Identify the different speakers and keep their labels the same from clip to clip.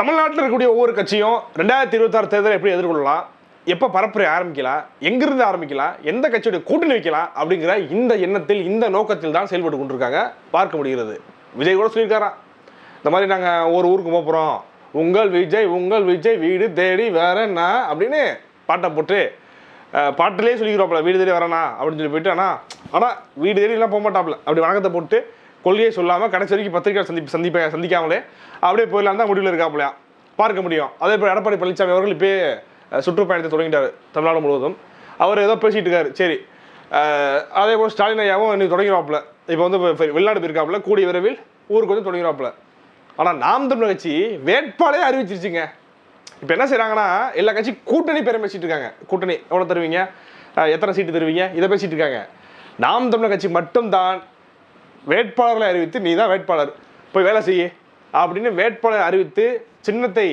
Speaker 1: தமிழ்நாட்டில் இருக்கக்கூடிய ஒவ்வொரு கட்சியும் ரெண்டாயிரத்தி இருபத்தாறு தேர்தலை எப்படி எதிர்கொள்ளலாம்? எப்போ பரப்புரை ஆரம்பிக்கலாம்? எங்கிருந்து ஆரம்பிக்கலாம்? எந்த கட்சியுடைய கூட்டணி வைக்கலாம்? அப்படிங்கிற இந்த எண்ணத்தில் இந்த நோக்கத்தில் தான் செயல்பட்டு கொண்டிருக்காங்க பார்க்க முடிகிறது. விஜய் கூட சொல்லியிருக்காராம் இந்த மாதிரி நாங்கள் ஒரு ஊருக்கு போக போகிறோம் உங்கள் விஜய் உங்கள் விஜய் வீடு தேடி வேற என்ன? அப்படின்னு பாட்டை போட்டு பாட்டிலே சொல்லிக்கிறோம்ல வீடு தேடி வரேண்ணா அப்படின்னு சொல்லி போயிட்டு ஆனால் ஆனால் வீடு தேடிலாம் போக மாட்டாப்ல அப்படி வணக்கத்தை போட்டு கொள்கையை சொல்லாமல் கடைசி வரைக்கும் பத்திரிக்கை சந்திப்பு சந்திப்ப சந்திக்காமலே அப்படியே போயிடலாம் தான் முடிவில் இருக்காப்லையா பார்க்க முடியும். அதே போல் எடப்பாடி பழனிசாமி அவர்கள் இப்போ சுற்றுப்பயணத்தை தொடங்கிட்டார் தமிழ்நாடு முழுவதும். அவர் ஏதோ பேசிகிட்டு இருக்காரு. சரி. அதே போல் ஸ்டாலின் ஐயாவும் இன்னைக்கு தொடங்கிடுவாப்புல இப்போ வந்து வெளிநாடு போயிருக்காப்புல. கூடிய விரைவில் ஊருக்கு வந்து தொடங்கிடுவாப்புல ஆனால் நாம் தமிழர் கட்சி வேட்பாளையே அறிவிச்சிருச்சுங்க. இப்போ என்ன செய்கிறாங்கன்னா எல்லா கட்சி கூட்டணி பேரை பேசிட்டு இருக்காங்க. கூட்டணி எவ்வளோ தருவீங்க? எத்தனை சீட்டு தருவீங்க? இதை பேசிட்டு இருக்காங்க. நாம் தமிழர் கட்சி மட்டும்தான் வேட்பாளர்களை அறிவித்து நீ தான் வேட்பாளர் போய் வேலை செய்ய அப்படின்னு வேட்பாளர் அறிவித்து சின்னத்தை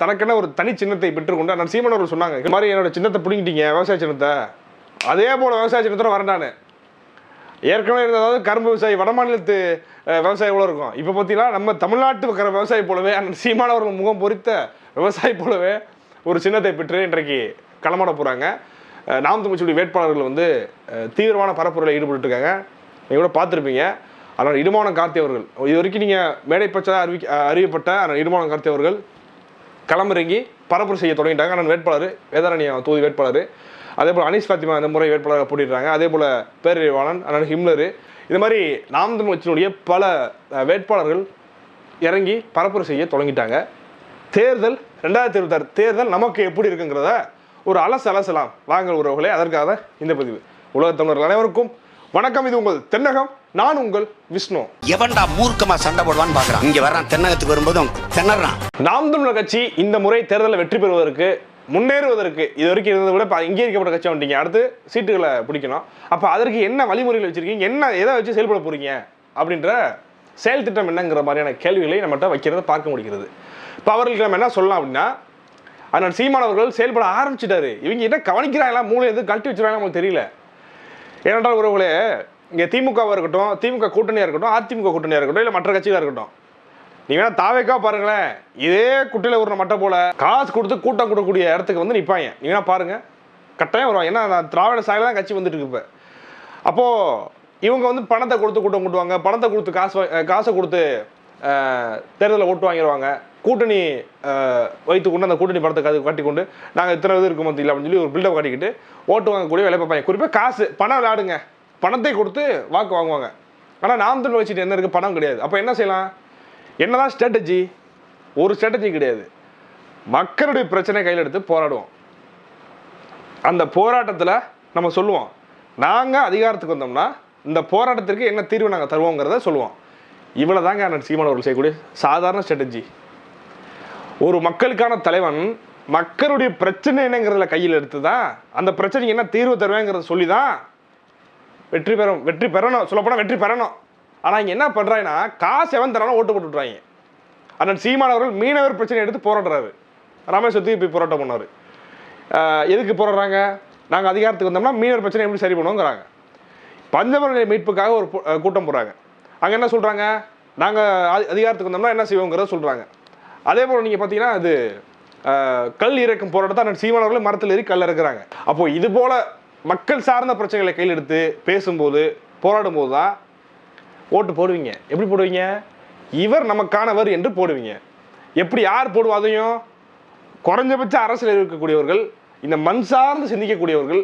Speaker 1: தனக்கென ஒரு தனி சின்னத்தை பெற்றுக்கொண்டு நான் சீமன் அவர்கள் சொன்னாங்க இந்த மாதிரி என்னோட சின்னத்தை பிடிங்கிட்டீங்க விவசாய சின்னத்தை. அதே போல் விவசாய சின்னத்தோட வரேன் நான். ஏற்கனவே இருந்ததாவது கரும்பு விவசாயி வட மாநிலத்து விவசாயி கூட இருக்கும். இப்போ பார்த்தீங்கன்னா நம்ம தமிழ்நாட்டு இருக்கிற விவசாயி போலவே அண்ணன் சீமானவர்கள் முகம் பொறித்த விவசாயி போலவே ஒரு சின்னத்தை பெற்று இன்றைக்கு களமாட போகிறாங்க நாம் தமிழ்ச்சியுடைய வேட்பாளர்கள் வந்து தீவிரமான பரப்புரையில் ஈடுபட்டுருக்காங்க நீங்கள் கூட பார்த்துருப்பீங்க. ஆனால் இடுமானம் கார்த்தி அவர்கள். இது வரைக்கும் நீங்கள் மேடை பச்சதாக அறிவி அறியப்பட்ட ஆனால் இடுமானம் கார்த்தி அவர்கள் களமிறங்கி பரப்புரை செய்ய தொடங்கிட்டாங்க. ஆனால் வேட்பாளர் வேதாரண்யம் தொகுதி வேட்பாளர் அதே போல் அனீஸ் ஃபாத்திமா இந்த முறை வேட்பாளராக போட்டிடுறாங்க அதே போல் பேரறிவாளன் அண்ணன் ஹிம்லரு. இது மாதிரி நாம் தமிழ் கட்சியினுடைய பல வேட்பாளர்கள் இறங்கி பரப்புரை செய்ய தொடங்கிட்டாங்க. தேர்தல் ரெண்டாயிரத்தி இருபத்தாறு தேர்தல் நமக்கு எப்படி இருக்குங்கிறத ஒரு அலசு அலசலாம் வாங்க உறவுகளே அதற்காக இந்த பதிவு. உலகத் தமிழர்கள் அனைவருக்கும் வணக்கம் இது உங்கள் தென்னகம் நான் உங்கள் விஷ்ணு.
Speaker 2: எவன்டா மூர்க்கமா சண்டை போடுவான்னு பாக்குறான்? இங்க வர்றான் தென்னகத்துக்கு வரும்போதும் திணறான்.
Speaker 1: நாம் தமிழர் கட்சி இந்த முறை தேர்தலில் வெற்றி பெறுவதற்கு முன்னேறுவதற்கு இது வரைக்கும் இருந்ததை விட இப்ப அங்கீகரிக்கப்பட்ட கட்சி வந்துட்டீங்க. அடுத்து சீட்டுகளை பிடிக்கணும். அப்போ அதற்கு என்ன வழிமுறைகள் வச்சிருக்கீங்க? என்ன எதை வச்சு செயல்பட போறீங்க? அப்படின்ற செயல் திட்டம் என்னங்கிற மாதிரியான கேள்விகளை நம்மகிட்ட வைக்கிறத பார்க்க முடிகிறது. இப்போ அவர்களுக்கு நம்ம என்ன சொல்லலாம் அப்படின்னா அதனால் சீமான் அவர்கள் செயல்பட ஆரம்பிச்சிட்டாரு. இவங்க என்ன கவனிக்கிறாங்களா? மூளை எது கழட்டி வச்சுருவாங்க நமக்கு தெரியல. ஏனென்றால் உறவுகளே இங்கே திமுகவாக இருக்கட்டும் திமுக கூட்டணியாக இருக்கட்டும் அதிமுக கூட்டணியாக இருக்கட்டும் இல்லை மற்ற கட்சிகளாக இருக்கட்டும். நீ வேணா தாவேக்கா பாருங்களேன். இதே குட்டையில் ஒரு மட்டை போல காசு கொடுத்து கூட்டம் கொடுக்கக்கூடிய இடத்துக்கு வந்து நிற்பாங்க நீ வேணா பாருங்க. கட்டாயம் வருவாங்க. ஏன்னா நான் திராவிட சாயல தான் கட்சி வந்துட்டு இருக்கு இப்போ. அப்போது இவங்க வந்து பணத்தை கொடுத்து கூட்டம் கூட்டுவாங்க. பணத்தை கொடுத்து காசு காசை கொடுத்து தேர்தலில் ஓட்டு வாங்கிடுவாங்க. கூட்டணி வைத்து வைத்துக்கொண்டு அந்த கூட்டணி பணத்தை கட்டி காட்டிக்கொண்டு நாங்கள் இத்தனை இது இருக்க மத்தியில் அப்படின்னு சொல்லி ஒரு பில்டப் காட்டிக்கிட்டு ஓட்டு வாங்கக்கூடிய வேலை பார்ப்பாங்க. குறிப்பாக காசு பணம் விளையாடுங்க. பணத்தை கொடுத்து வாக்கு வாங்குவாங்க. ஆனால் நாம் தமிழ் வச்சுட்டு என்ன இருக்குது பணம் கிடையாது. அப்போ என்ன செய்யலாம்? என்னதான் ஸ்ட்ராட்டஜி ஒரு ஸ்ட்ராட்டஜி கிடையாது. மக்களுடைய பிரச்சனை கையில் எடுத்து போராடுவோம். அந்த போராட்டத்தில் நம்ம சொல்லுவோம். நாங்கள் அதிகாரத்துக்கு வந்தோம்னா இந்த போராட்டத்திற்கு என்ன தீர்வு நாங்கள் தருவோங்கிறத சொல்லுவோம். இவ்வளோ தாங்க சீமானவர்கள் சீமான் அவர்கள் செய்யக்கூடிய சாதாரண ஸ்ட்ராட்டஜி ஒரு மக்களுக்கான தலைவன் மக்களுடைய பிரச்சனை என்னங்கிறதுல கையில் எடுத்து தான் அந்த பிரச்சனைக்கு என்ன தீர்வு தருவேங்கிறத சொல்லி தான் வெற்றி பெறும் வெற்றி பெறணும். சொல்லப்போனால் வெற்றி பெறணும். ஆனால் இங்கே என்ன பண்ணுறாங்கன்னா காசு எவன் தரானோ ஓட்டு போட்டுட்றாங்க அண்ணன் சீமானவர்கள் மீனவர் பிரச்சனை எடுத்து போராடுறாரு. ராமேஸ்வரத்துக்கு போய் போராட்டம் பண்ணார். எதுக்கு போராடுறாங்க? நாங்கள் அதிகாரத்துக்கு வந்தோம்னா மீனவர் பிரச்சனை எப்படி சரி பண்ணுவோங்கிறாங்க. பஞ்சமரநிலை மீட்புக்காக ஒரு கூட்டம் போடுறாங்க. அங்கே என்ன சொல்கிறாங்க நாங்கள் அதிகாரத்துக்கு வந்தோம்னா என்ன செய்வோங்கிறத சொல்கிறாங்க அதே போல் நீங்கள் பார்த்தீங்கன்னா அது கல் இறக்கும் போராட்டத்தை அண்ணன் சீமான் மரத்தில் ஏறி கல் இறக்குறாங்க. அப்போது இது போல் மக்கள் சார்ந்த பிரச்சனைகளை கையில் எடுத்து பேசும்போது போராடும் போது தான் ஓட்டு போடுவீங்க. எப்படி போடுவீங்க? இவர் நமக்கானவர் என்று போடுவீங்க. எப்படி யார் போடுவா அதையும்? குறைஞ்சபட்ச அரசியல் இருக்கக்கூடியவர்கள் இந்த மண் சார்ந்து சிந்திக்கக்கூடியவர்கள்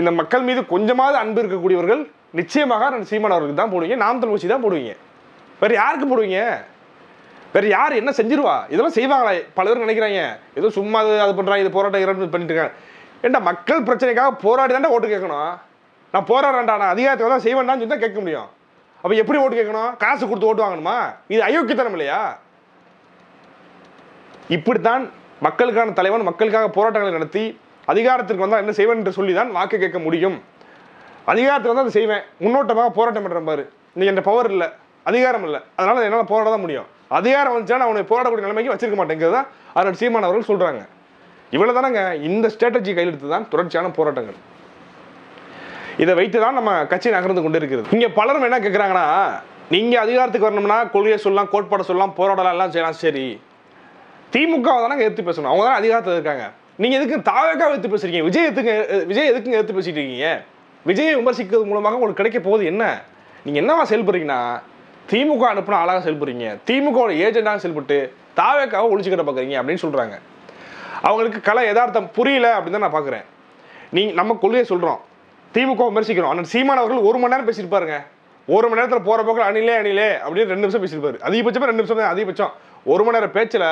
Speaker 1: இந்த மக்கள் மீது கொஞ்சமாவது அன்பு இருக்கக்கூடியவர்கள் நிச்சயமாக நான் சீமான் அவர்களுக்கு தான் போடுவீங்க. நாம் தமிழ் தான் போடுவீங்க. வேறு யாருக்கு போடுவீங்க? வேறு யார் என்ன செஞ்சிருவா? இதெல்லாம் செய்வாங்களா. பல பேர் நினைக்கிறாங்க. ஏதோ சும்மா அது அது பண்ணுறாங்க இது போராட்டம் இரண்டு பண்ணிட்டு இருக்காங்க. ஏன்டா மக்கள் பிரச்சனைக்காக போராடி தாண்டா ஓட்டு கேட்கணும்? நான் போராடுறேன்டா நான் அதிகாரத்தை தான் செய்வேன்டான்னு சொல்லி தான் கேட்க முடியும். அப்போ எப்படி ஓட்டு கேட்கணும்? காசு கொடுத்து ஓட்டு வாங்கணுமா? இது அயோக்கியத்தனம் இல்லையா? இப்படித்தான் மக்களுக்கான தலைவன் மக்களுக்காக போராட்டங்களை நடத்தி அதிகாரத்திற்கு வந்தால் என்ன செய்வேன் என்று சொல்லி தான் வாக்கு கேட்க முடியும். அதிகாரத்துக்கு வந்தால் அதை செய்வேன். முன்னோட்டமாக போராட்டம் பண்ணுறேன் பாரு. இன்னைக்கு என்ற பவர் இல்லை. அதிகாரம் இல்லை. அதனால் என்னால் போராட தான் முடியும். அதிகாரம் வந்துச்சுன்னா அவனை போராடக்கூடிய நிலைமைக்கு வச்சிருக்க மாட்டேங்கிறது தான் அருண் சீமான் அவர்கள் சொல்கிறாங்க இவ்வளோ தானங்க இந்த ஸ்ட்ராட்டஜி கையெழுத்து தான் தொடர்ச்சியான போராட்டங்கள். இதை வைத்து தான் நம்ம கட்சி நகர்ந்து கொண்டு இருக்கிறது இங்கே பலரும் என்ன கேட்குறாங்கன்னா நீங்கள் அதிகாரத்துக்கு வரணும்னா கொள்கையை சொல்லலாம் கோட்பாடை சொல்லலாம் போராடலாம் எல்லாம் செய்யலாம் சரி. திமுக தானே எடுத்து பேசணும். அவங்க தான் அதிகாரத்தில் இருக்காங்க. நீங்கள் எதுக்கு தாவேக்கா எடுத்து பேசுறீங்க? விஜய் எதுக்கு விஜய் எதுக்குங்க எடுத்து பேசிட்டு இருக்கீங்க? விஜயை விமர்சிக்கிறது மூலமாக உங்களுக்கு கிடைக்க போகுது என்ன? நீங்கள் என்னவா செயல்படுறீங்கன்னா திமுக அனுப்புனா ஆளாக செயல்படுறீங்க. திமுகவோட ஏஜெண்டாக செயல்பட்டு தாவேக்காவை ஒழிச்சுக்கிட்ட பார்க்குறீங்க அப்படின்னு சொல்கிறாங்க அவங்களுக்கு கலை யதார்த்தம் புரியல அப்படின்னு தான் நான் பார்க்குறேன் நீங்கள் நம்ம கொள்கையை சொல்கிறோம் திமுக விமர்சிக்கிறோம் ஆனால் சீமான் அவர்கள் ஒரு மணி நேரம் பேசியிருப்பாருங்க ஒரு மணி நேரத்தில் போகிற போக்கில் அணிலே அணிலே அப்படின்னு ரெண்டு நிமிஷம் பேசியிருப்பாரு அதிகபட்சமே ரெண்டு நிமிஷம் தான் அதிகபட்சம். ஒரு மணி நேரம் பேச்சில்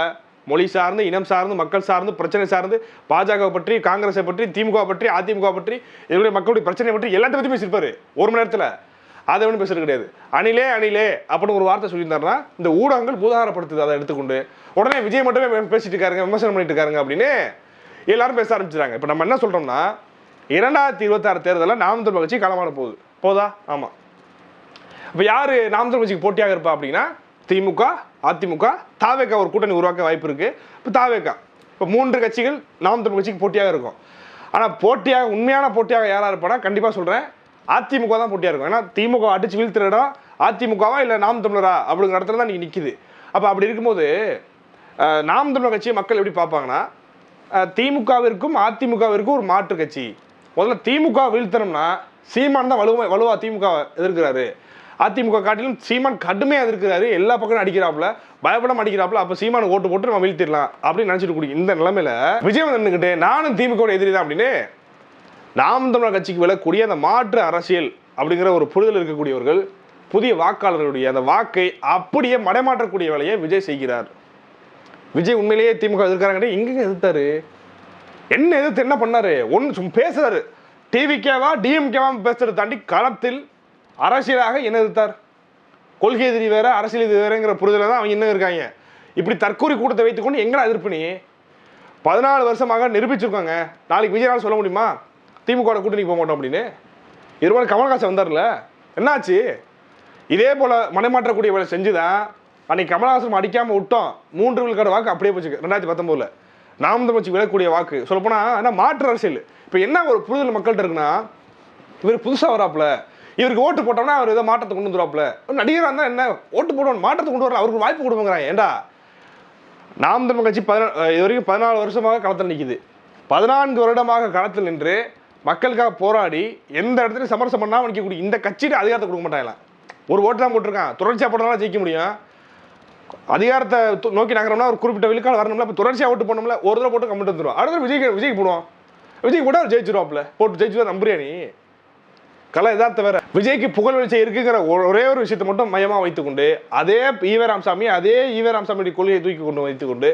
Speaker 1: மொழி சார்ந்து இனம் சார்ந்து மக்கள் சார்ந்து பிரச்சனை சார்ந்து பாஜக பற்றி காங்கிரஸை பற்றி திமுக பற்றி அதிமுக பற்றி இவருடைய மக்களுடைய பிரச்சனை பற்றி எல்லாத்தையும் பற்றி பேசியிருப்பாரு ஒரு மணி நேரத்தில். அதை ஒன்றும் பேசுறது கிடையாது. அணிலே அணிலே அப்படின்னு ஒரு வார்த்தை சொல்லியிருந்தாருன்னா இந்த ஊடகங்கள் பூதாகரப்படுத்துது. அதை எடுத்துக்கொண்டு உடனே விஜய் மட்டுமே பேசிட்டு இருக்காருங்க விமர்சனம் பண்ணிட்டு இருக்காருங்க அப்படின்னு எல்லாரும் பேச ஆரம்பிச்சிட்டாங்க இப்போ நம்ம என்ன சொல்றோம்னா இரண்டாயிரத்தி இருபத்தாறு தேர்தலில் நாம் தமிழ் கட்சி களமான போகுது. போதா? ஆமாம் இப்போ யார் நாம் தமிழ் கட்சிக்கு போட்டியாக இருப்பா அப்படின்னா திமுக அதிமுக தாவேக்கா ஒரு கூட்டணி உருவாக்க வாய்ப்பு இருக்குது இப்போ தாவேக்கா. இப்போ மூன்று கட்சிகள் நாம் தமிழ் கட்சிக்கு போட்டியாக இருக்கும். ஆனால் போட்டியாக உண்மையான போட்டியாக யாராக இருப்பானா கண்டிப்பாக சொல்கிறேன் அதிமுக தான் போட்டியாக இருக்கும். ஏன்னா திமுக அடிச்சு வீழ்த்துற இடம் அதிமுகவா இல்லை நாம் தமிழரா அப்படிங்கிற இடத்துல தான் நீங்கள் நிற்கிது அப்போ அப்படி இருக்கும்போது நாம் தமிழர் கட்சியை மக்கள் எப்படி பார்ப்பாங்கன்னா திமுகவிற்கும் அதிமுகவிற்கும் ஒரு மாற்று கட்சி. முதல்ல திமுக வீழ்த்தணும்னா சீமான் தான் வலுவா வலுவா திமுக எதிர்க்கிறாரு. அதிமுக காட்டிலும் சீமான் கடுமையாக எதிர்க்கிறாரு. எல்லா பக்கம் அடிக்கிறாப்புல பயப்படாம அடிக்கிறாப்புல அப்போ சீமான் ஓட்டு போட்டு நம்ம வீழ்த்திடலாம் அப்படின்னு நினச்சிட்டு கூடிய இந்த நிலமையில விஜய் வந்து நானும் திமுக எதிரி தான் அப்படின்னு நாம் தமிழர் கட்சிக்கு விழக்கூடிய அந்த மாற்று அரசியல் அப்படிங்கிற ஒரு புரிதல் இருக்கக்கூடியவர்கள் புதிய வாக்காளர்களுடைய அந்த வாக்கை அப்படியே மடைமாற்றக்கூடிய வேலையை விஜய் செய்கிறார். விஜய் உண்மையிலேயே திமுக எதிர்க்கிறாங்க எங்கெங்க எதிர்த்தாரு? என்ன எதிர்த்து என்ன பண்ணாரு? ஒன்று சும்மா பேசுறாரு. டிவிக்கேவா டிஎம்கேவா பேசுறதை தாண்டி களத்தில் அரசியலாக என்ன எதிர்த்தார்? கொள்கை எதிரி வேற அரசியல் எதிரி வேறங்கிற புரிதல தான் அவங்க இன்னும் இருக்காங்க. இப்படி தற்கூரி கூட்டத்தை வைத்துக்கொண்டு எங்கடா எதிர்ப்பு நீ? பதினாலு வருஷமாக நிரூபிச்சிருக்காங்க. நாளைக்கு விஜயனால் சொல்ல முடியுமா? திமுக கூட்டணி போக மாட்டோம் அப்படின்னு. இருபாடு கமல்ஹாசன் வந்தார்ல என்னாச்சு? இதே போல மனைமாற்றக்கூடிய வேலை செஞ்சுதான் அன்னைக்கு கமல்ஹாசன் அடிக்காம விட்டோம். மூன்று விழுக்காடு வாக்கு அப்படியே போச்சு ரெண்டாயிரத்தி பத்தொம்போதுல நாம் தமிழ் விழக்கூடிய வாக்கு. சொல்லப்போனால் என்ன மாற்று அரசியல். இப்போ என்ன ஒரு புரிதல் மக்கள்கிட்ட இருக்குன்னா இவர் புதுசாக வராப்புல. இவருக்கு ஓட்டு போட்டோம்னா அவர் ஏதோ மாற்றத்தை கொண்டு வந்துருவாப்புல. நடிகராக இருந்தால் என்ன? ஓட்டு போடுவோம் மாற்றத்தை கொண்டு வரல. அவருக்கு வாய்ப்பு கொடுப்போங்கிறான் ஏண்டா? நாம் தமிழ் கட்சி பதினா இது வரைக்கும் பதினாலு வருஷமாக களத்தில் நிற்கிது பதினான்கு வருடமாக களத்தில் நின்று மக்களுக்காக போராடி எந்த இடத்துலையும் சமரசம் பண்ணாமல் நிற்கக்கூடிய இந்த கட்சியில அதிகாரத்தை கொடுக்க மாட்டாங்களா? ஒரு ஓட்டு தான் போட்டிருக்கான். தொடர்ச்சியாக போட்டாலும் ஜெயிக்க முடியும். அதிகாரத்தை நோக்கி நகரம்னா ஒரு குறிப்பிட்ட விழுக்கால் வரணும்ல இப்போ தொடர்ச்சியாக ஓட்டு போனோம்ல ஒரு தடவை போட்டு கம்மிட்டு வந்துடும் அடுத்த விஜய் விஜய் போடுவோம். விஜய் கூட அவர் ஜெயிச்சிருவாப்ல போட்டு ஜெயிச்சுதான் நம்புறியா நீ? கலை யதார்த்த வேற. விஜய்க்கு புகழ் வெளிச்சம் இருக்குங்கிற ஒரே ஒரு விஷயத்தை மட்டும் மையமாக வைத்துக்கொண்டு அதே ஈவராம்சாமி அதே ஈவராம்சாமியுடைய கொள்கையை தூக்கி கொண்டு வைத்துக்கொண்டு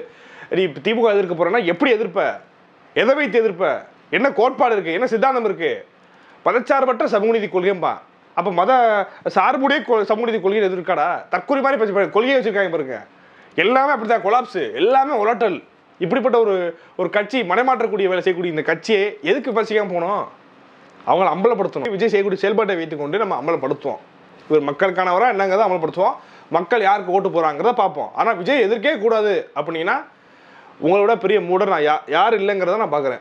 Speaker 1: நீ திமுக எதிர்க்க போறேன்னா எப்படி எதிர்ப்ப? எதை வைத்து எதிர்ப்ப? என்ன கோட்பாடு இருக்குது என்ன சித்தாந்தம் இருக்குது மதச்சார்பற்ற சமூகநீதி கொள்கைம்பா அப்போ மத சார்புடைய கொ- சமூகநீதி கொள்கை எதிர்க்காடா தற்கொலை மாதிரி பேச கொள்கையை வச்சுருக்காங்க பாருங்க. எல்லாமே அப்படிதான் கொலாப்ஸு எல்லாமே உலட்டல். இப்படிப்பட்ட ஒரு ஒரு கட்சி மனைமாற்றக்கூடிய வேலை செய்யக்கூடிய இந்த கட்சியை எதுக்கு விமர்சிக்காம போனோம்? அவங்கள அம்பலப்படுத்தணும். விஜய் செய்யக்கூடிய செயல்பாட்டை வைத்துக்கொண்டு நம்ம அம்பலப்படுத்துவோம். இவர் மக்களுக்கானவராக என்னங்கிறத அமல்படுத்துவோம் மக்கள் யாருக்கு ஓட்டு போகிறாங்கிறத பார்ப்போம். ஆனால் விஜய் எதிர்க்கே கூடாது அப்படின்னா உங்களோட பெரிய மூடர் நான் யா யார் இல்லைங்கிறத நான் பார்க்குறேன்.